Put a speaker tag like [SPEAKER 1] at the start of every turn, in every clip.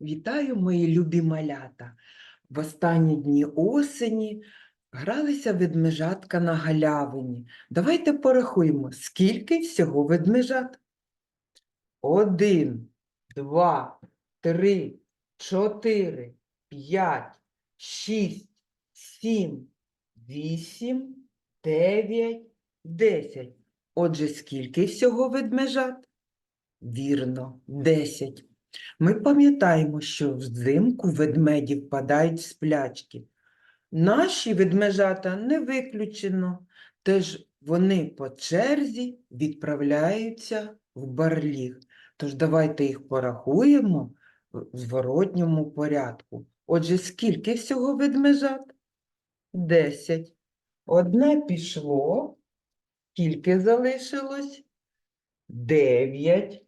[SPEAKER 1] Вітаю, мої любі малята! В останні дні осені гралися ведмежатка на галявині. Давайте порахуємо, скільки всього ведмежат. Один, два, три, чотири, п'ять, шість, сім, вісім, дев'ять, десять. Отже, скільки всього ведмежат? Вірно, десять. Ми пам'ятаємо, що взимку ведмеді впадають в сплячки. Наші ведмежата не виключено, теж вони по черзі відправляються в барліг. Тож давайте їх порахуємо в зворотньому порядку. Отже, скільки всього ведмежат? Десять. Одне пішло, скільки залишилось? Дев'ять.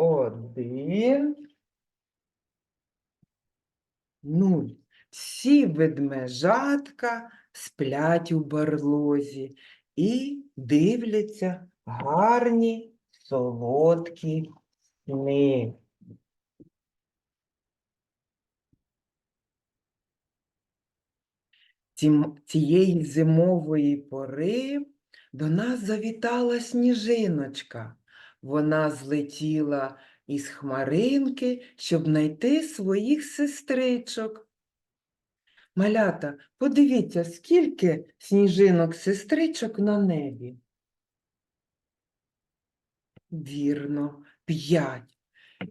[SPEAKER 1] один, нуль. Всі ведмежатка сплять у барлозі і дивляться гарні солодкі сни. Цієї зимової пори до нас завітала сніжиночка. Вона злетіла із хмаринки, щоб знайти своїх сестричок. Малята, подивіться, скільки сніжинок-сестричок на небі. Вірно, п'ять.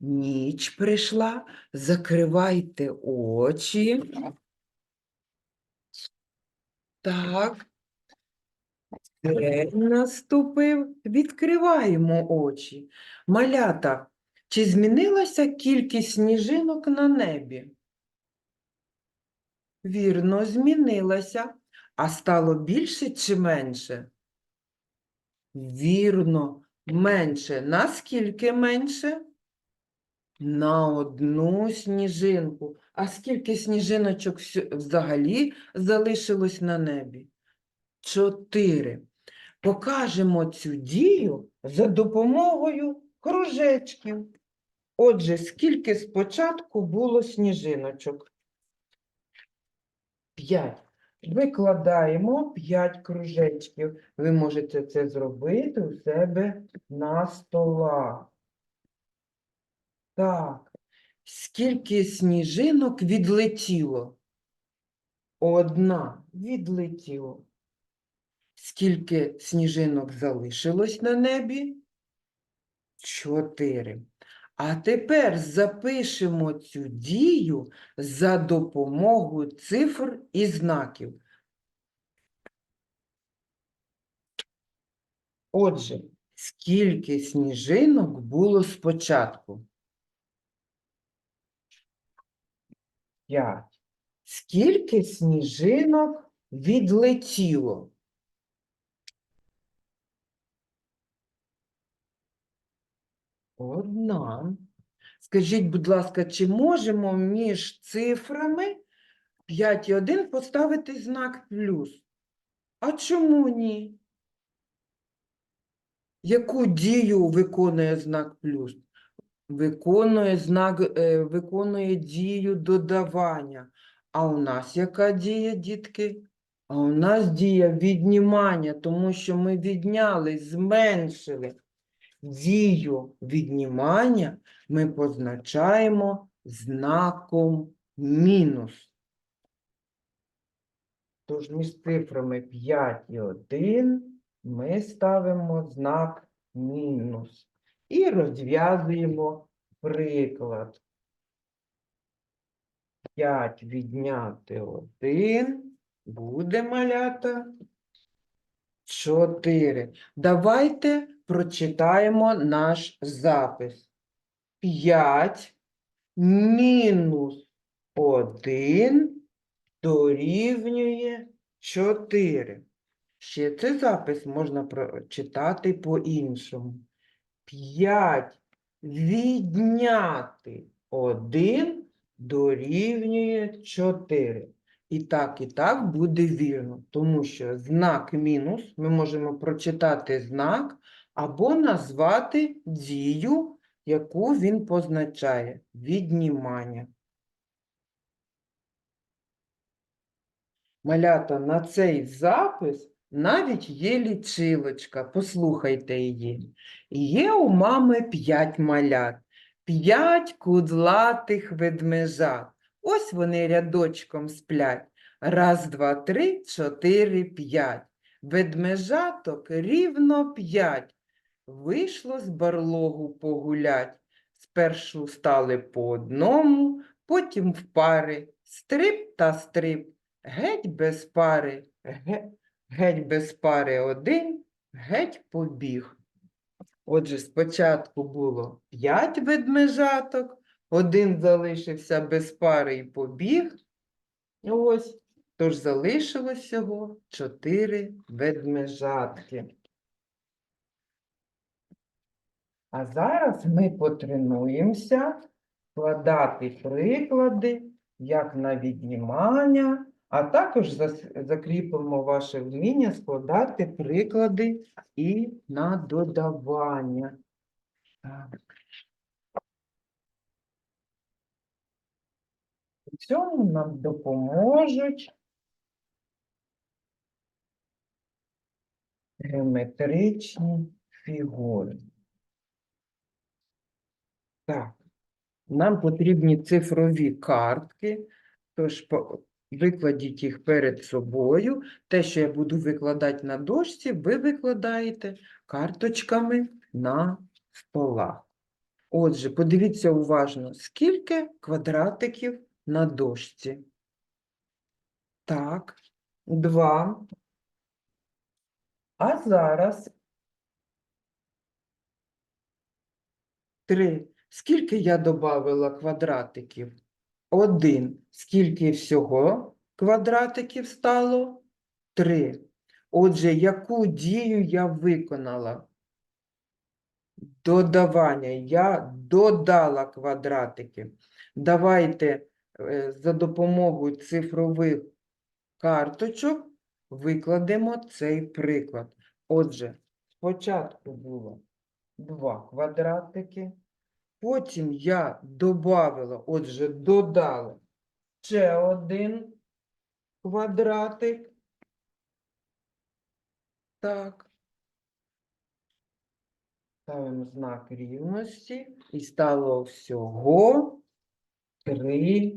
[SPEAKER 1] Ніч прийшла, закривайте очі. Так. День наступив, відкриваємо очі. Малята, чи змінилася кількість сніжинок на небі? Вірно, змінилася. А стало більше чи менше? Вірно, менше. Наскільки менше? На одну сніжинку. А скільки сніжиночок взагалі залишилось на небі? Чотири. Покажемо цю дію за допомогою кружечків. Отже, скільки спочатку було сніжиночок? П'ять. Викладаємо п'ять кружечків. Ви можете це зробити у себе на столах. Так. Скільки сніжинок відлетіло? Одна відлетіло. Скільки сніжинок залишилось на небі? Чотири. А тепер запишемо цю дію за допомогою цифр і знаків. Отже, скільки сніжинок було спочатку? П'ять. Скільки сніжинок відлетіло? Одна. Скажіть, будь ласка, чи можемо між цифрами 5 і 1 поставити знак плюс? А чому ні? Яку дію виконує знак плюс? Виконує знак, е, виконує дію додавання. А у нас яка дія, дітки? А у нас дія віднімання, тому що ми відняли, зменшили. Дію віднімання ми позначаємо знаком мінус. Тож між цифрами 5 і 1 ми ставимо знак мінус. І розв'язуємо приклад. 5 відняти 1 буде малята 4. Давайте прочитаємо наш запис. 5 мінус 1 дорівнює 4. Ще цей запис можна прочитати по-іншому. 5 відняти 1 дорівнює 4. І так, і так буде вірно, тому що знак мінус ми можемо прочитати знак або назвати дію, яку він позначає віднімання. Малята, на цей запис навіть є лічилочка, послухайте її. Є у мами п'ять малят, п'ять кудлатих ведмежат. Ось вони рядочком сплять. Раз, два, три, чотири, п'ять. Ведмежаток рівно п'ять. Вийшло з барлогу погулять. Спершу стали по одному, потім в пари. Стрип та стрип. Геть без пари, ге- геть без пари один, геть побіг. Отже, спочатку було п'ять ведмежаток, один залишився без пари і побіг. Ось, тож залишилось всього чотири ведмежатки. А зараз ми потренуємося складати приклади як на віднімання, а також закріпимо ваше вміння складати приклади і на додавання. Так. У цьому нам допоможуть геометричні фігури. Так, нам потрібні цифрові картки, тож викладіть їх перед собою. Те, що я буду викладати на дошці, ви викладаєте карточками на столах. Отже, подивіться уважно, скільки квадратиків на дошці. Так, два. А зараз три. Скільки я додавала квадратиків? Один. Скільки всього квадратиків стало? Три. Отже, яку дію я виконала? Додавання. Я додала квадратики. Давайте е, за допомогою цифрових карточок викладемо цей приклад. Отже, спочатку було два квадратики. Потім я додавала, отже, додала ще один квадратик. Так. Ставимо знак рівності і стало всього три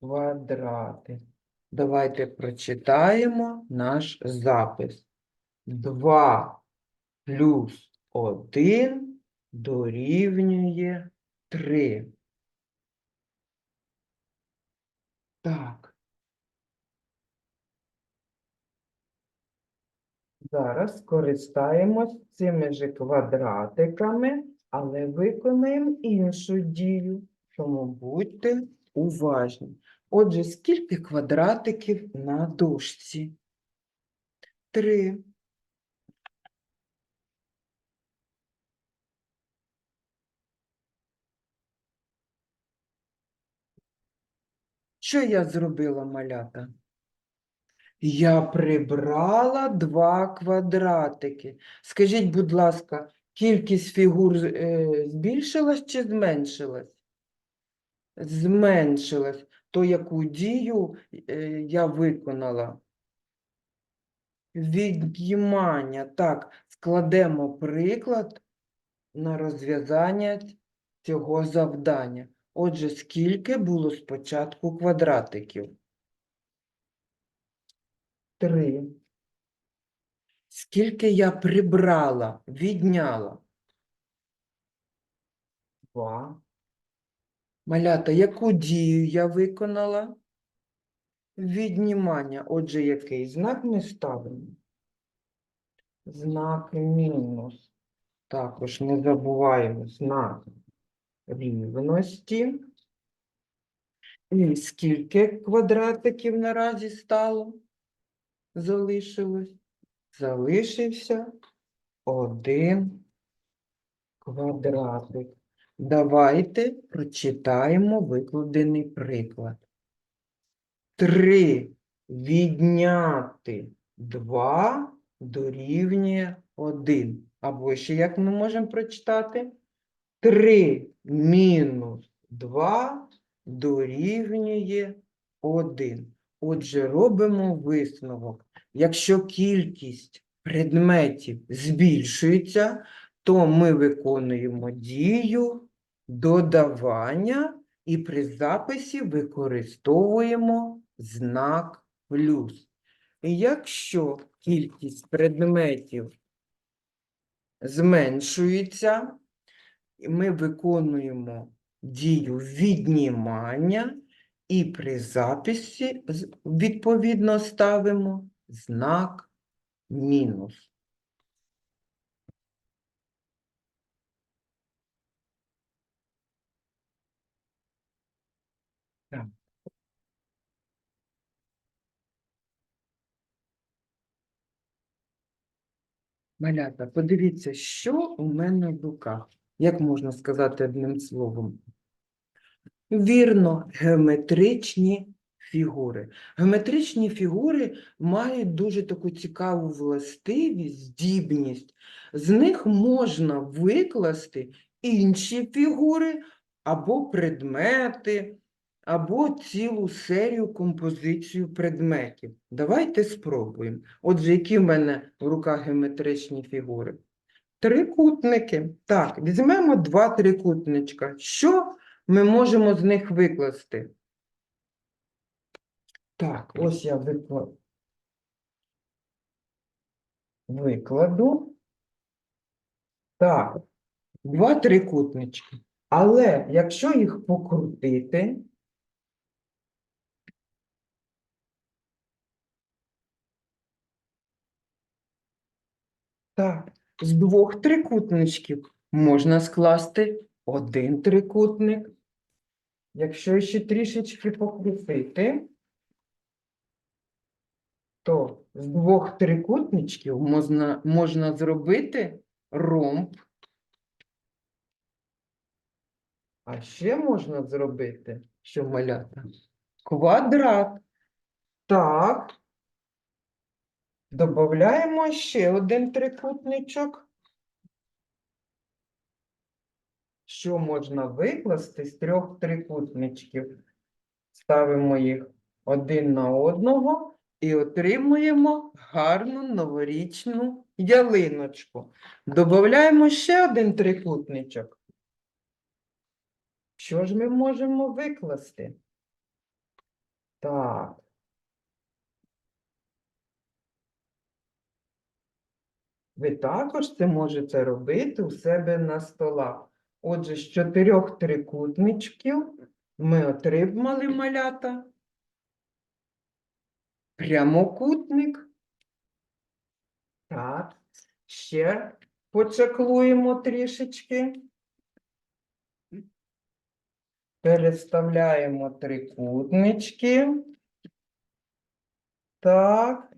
[SPEAKER 1] квадрати. Давайте прочитаємо наш запис. 2 плюс 1 дорівнює 3. Так. Зараз скористаємось цими же квадратиками, але виконаємо іншу дію. Тому будьте уважні. Отже, скільки квадратиків на дошці? Три. Що я зробила, малята? Я прибрала два квадратики. Скажіть, будь ласка, кількість фігур е, збільшилась чи зменшилась? Зменшилась. То яку дію е, я виконала? Віднімання. Так, складемо приклад на розв'язання цього завдання. Отже, скільки було спочатку квадратиків? Три. Скільки я прибрала, відняла? Два. Малята, яку дію я виконала? Віднімання. Отже, який знак ми ставимо? Знак мінус. Також не забуваємо знак рівності. І скільки квадратиків наразі стало? Залишилось? Залишився один квадратик. Давайте прочитаємо викладений приклад. Три відняти два дорівнює один. Або ще як ми можемо прочитати? Три мінус два дорівнює 1. Отже, робимо висновок. Якщо кількість предметів збільшується, то ми виконуємо дію додавання і при записі використовуємо знак плюс. Якщо кількість предметів зменшується, ми виконуємо дію віднімання і при записі відповідно ставимо знак мінус. Малята, подивіться, що у мене в руках. Як можна сказати одним словом? Вірно, геометричні фігури. Геометричні фігури мають дуже таку цікаву властивість, здібність. З них можна викласти інші фігури або предмети, або цілу серію композицію предметів. Давайте спробуємо. Отже, які в мене в руках геометричні фігури? Трикутники. Так, візьмемо два трикутничка. Що ми можемо з них викласти? Так, ось я викла... викладу. Так, два трикутнички. Але якщо їх покрутити, так, з двох трикутничків можна скласти один трикутник. Якщо ще трішечки покрутити, то з двох трикутничків можна, можна зробити ромб. А ще можна зробити, що малята? Квадрат. Так. Добавляємо ще один трикутничок. Що можна викласти з трьох трикутничків? Ставимо їх один на одного і отримуємо гарну новорічну ялиночку. Добавляємо ще один трикутничок. Що ж ми можемо викласти? Так. Ви також це можете робити у себе на столах. Отже, з чотирьох трикутничків ми отримали малята. Прямокутник. Так, ще почаклуємо трішечки. Переставляємо трикутнички. Так.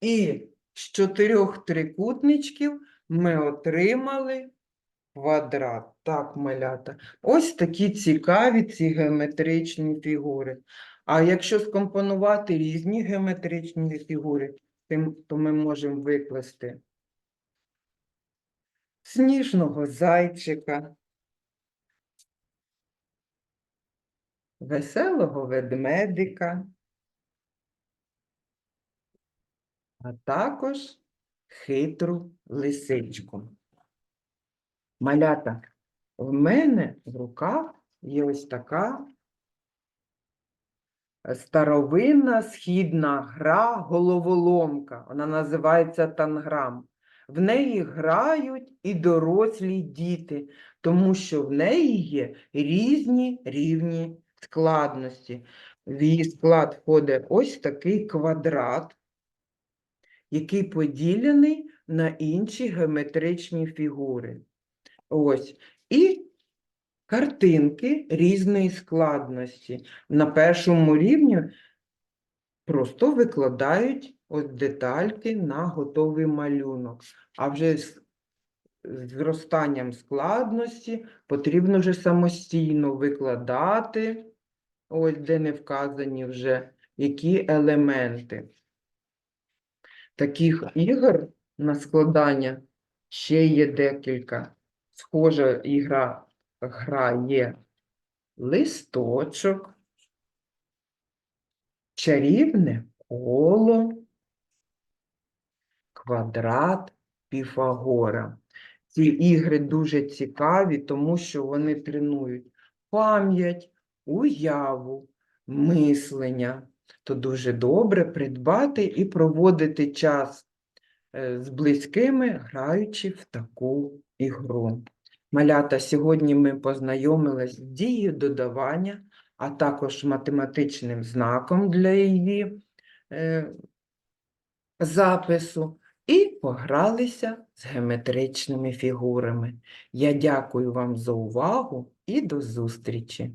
[SPEAKER 1] І з чотирьох трикутничків ми отримали квадрат. Так, малята. Ось такі цікаві ці геометричні фігури. А якщо скомпонувати різні геометричні фігури, то ми можемо викласти сніжного зайчика, веселого ведмедика, а також хитру лисичку. Малята, в мене в руках є ось така старовинна східна гра головоломка. Вона називається танграм. В неї грають і дорослі діти, тому що в неї є різні рівні складності. В її склад входить ось такий квадрат, який поділений на інші геометричні фігури. Ось. І картинки різної складності. На першому рівні просто викладають от детальки на готовий малюнок. А вже з зростанням складності потрібно вже самостійно викладати, ось де не вказані вже які елементи. Таких ігор на складання ще є декілька. Схожа ігра гра є листочок, чарівне коло, квадрат Піфагора. Ці ігри дуже цікаві, тому що вони тренують пам'ять, уяву, мислення. То дуже добре придбати і проводити час е, з близькими, граючи в таку ігру. Малята, сьогодні ми познайомились з дією додавання, а також математичним знаком для її е, запису і погралися з геометричними фігурами. Я дякую вам за увагу і до зустрічі!